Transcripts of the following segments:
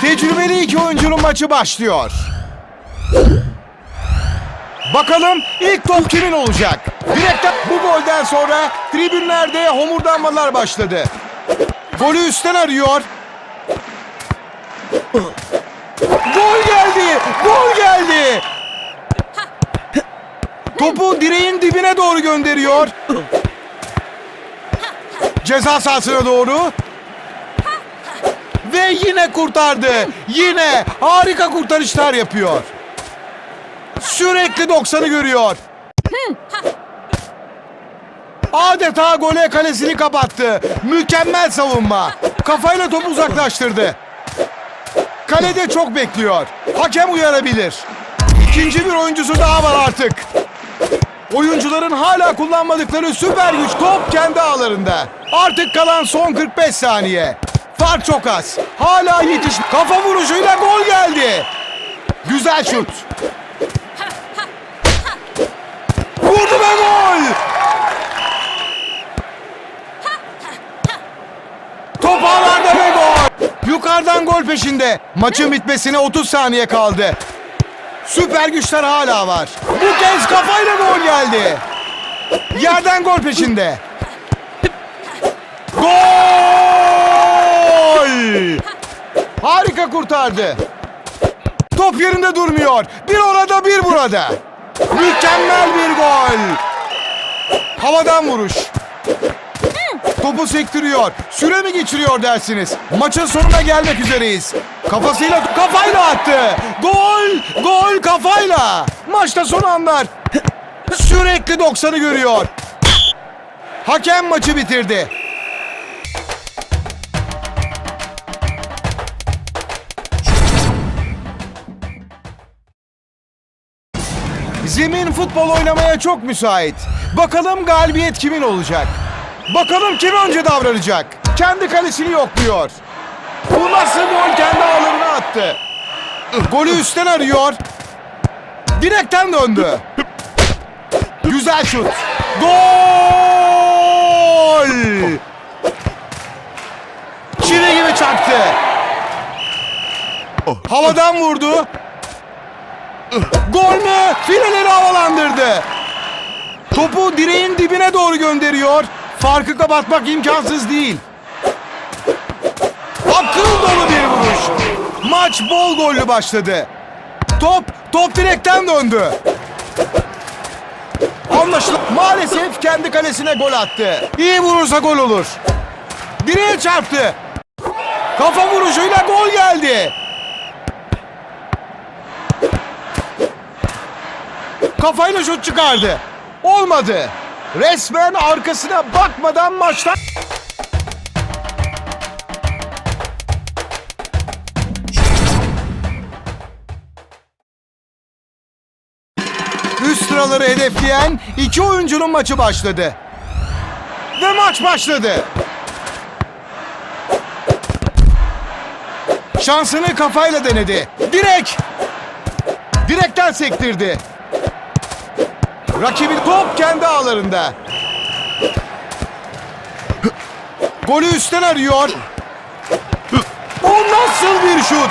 Tecrübeli iki oyuncunun maçı başlıyor. Bakalım ilk top kimin olacak? Direkten bu golden sonra tribünlerde homurdanmalar başladı. Golü üstten arıyor. Gol! Gol geldi! Topu direğin dibine doğru gönderiyor. Ceza sahasına doğru. Ve yine kurtardı. Yine harika kurtarışlar yapıyor. Sürekli 90'ı görüyor. Adeta gole kalesini kapattı. Mükemmel savunma. Kafayla topu uzaklaştırdı. Kalede çok bekliyor. Hakem uyarabilir. İkinci bir oyuncusu daha var artık. Oyuncuların hala kullanmadıkları süper güç top kendi ağlarında. Artık kalan son 45 saniye. Fark çok az. Hala yetiş. Kafa vuruşuyla gol geldi. Güzel şut. Vurdu ve gol. Top ağlarda ve gol. Yukarıdan gol peşinde. Maçın bitmesine 30 saniye kaldı. Süper güçler hala var. Bu kez kafayla gol geldi. Yerden gol peşinde. Gol! Harika kurtardı. Top yerinde durmuyor. Bir orada bir burada. Mükemmel bir gol. Havadan vuruş. Topu sektiriyor. Süre mi geçiriyor dersiniz? Maçın sonuna gelmek üzereyiz. Kafasıyla kafayla attı. Gol! Gol kafayla. Maçta son anlar. Sürekli 90'ı görüyor. Hakem maçı bitirdi. Zemin futbol oynamaya çok müsait. Bakalım galibiyet kimin olacak? Bakalım kim önce davranacak? Kendi kalesini yokluyor. Bu nasıl gol kendi ağlarına attı. Golü üstten arıyor. Direkten döndü. Güzel şut. Gol! Çivi gibi çaktı. Havadan vurdu. Gol mü? Fileleri havalandırdı. Topu direğin dibine doğru gönderiyor. Farkı kapatmak imkansız değil. Akıl dolu bir vuruş. Maç bol gollü başladı. Top, top direkten döndü. Anlaşılan maalesef kendi kalesine gol attı. İyi vurursa gol olur. Direğe çarptı. Kafa vuruşuyla gol geldi. Kafayla şut çıkardı. Olmadı. Resmen arkasına bakmadan maçtan... Üst sıraları hedefleyen iki oyuncunun maçı başladı. Ve maç başladı. Şansını kafayla denedi. Direk! Direkten sektirdi. Rakibin top kendi ağlarında. Golü üstten arıyor. O nasıl bir şut?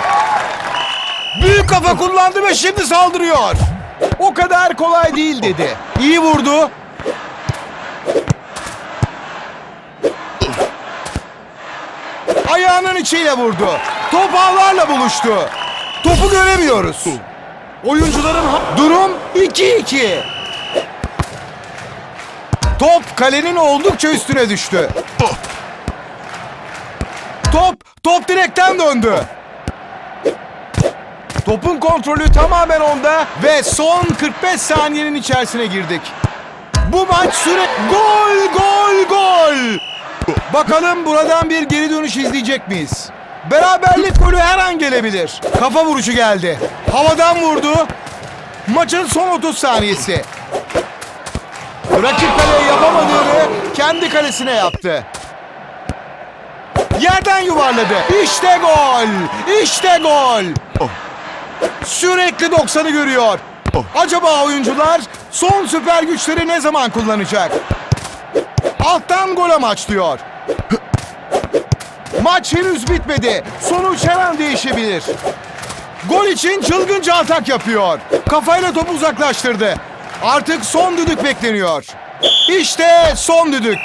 Büyük kafa kullandı ve şimdi saldırıyor. O kadar kolay değil dedi. İyi vurdu. Ayağının içiyle vurdu. Top ağlarla buluştu. Topu göremiyoruz. Oyuncuların durum 2-2. Top kalenin oldukça üstüne düştü. Top, top direkten döndü. Topun kontrolü tamamen onda ve son 45 saniyenin içerisine girdik. Bu maç süre... Gol, gol, gol! Bakalım buradan bir geri dönüş izleyecek miyiz? Beraberlik golü her an gelebilir. Kafa vuruşu geldi. Havadan vurdu. Maçın son 30 saniyesi. Rakip kaleye yapamadığını kendi kalesine yaptı. Yerden yuvarladı. İşte gol! İşte gol! Sürekli 90'ı görüyor. Acaba oyuncular son süper güçleri ne zaman kullanacak? Alttan gol amaçlıyor. Maç henüz bitmedi. Sonuç her an değişebilir. Gol için çılgınca atak yapıyor. Kafayla topu uzaklaştırdı. Artık son düdük bekleniyor. İşte son düdük.